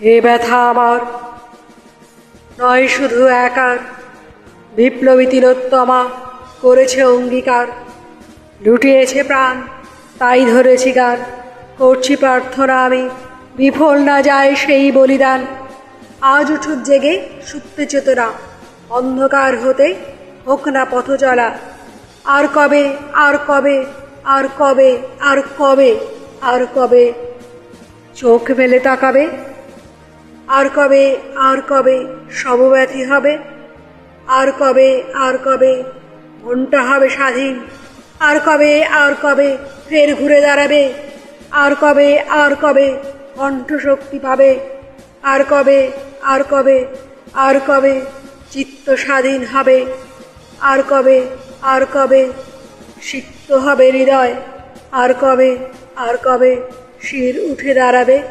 এ ব্যথা আমার। নয় শুধু একার, বিপ্লবী তিলোত্তমা করেছে অঙ্গীকার। লুটিয়েছে প্রাণ, তাই ধরেছি গান। করছি প্রার্থনা আমি, বিফল না যায় সেই বলিদান। আজ উঠুক জেগে সুপ্তে চেতনা, অন্ধকার হতে হোক না পথ চলা আর কবে আর কবে আর কবে আর কবে আর কবে? চোখ মেলে তাকাবে আর কবে আর কবে সমব্যথী হবে? আর কবে আর কবে মনটা হবে স্বাধীন? আর কবে আর কবে ফের ঘুরে দাঁড়াবে? আর কবে আর কবে কণ্ঠশক্তি পাবে? আর কবে আর কবে আর কবে চিত্ত স্বাধীন হবে? আর কবে আর কবে সিক্ত হবে হৃদয়? আর কবে আর কবে শির উঠে দাঁড়াবে?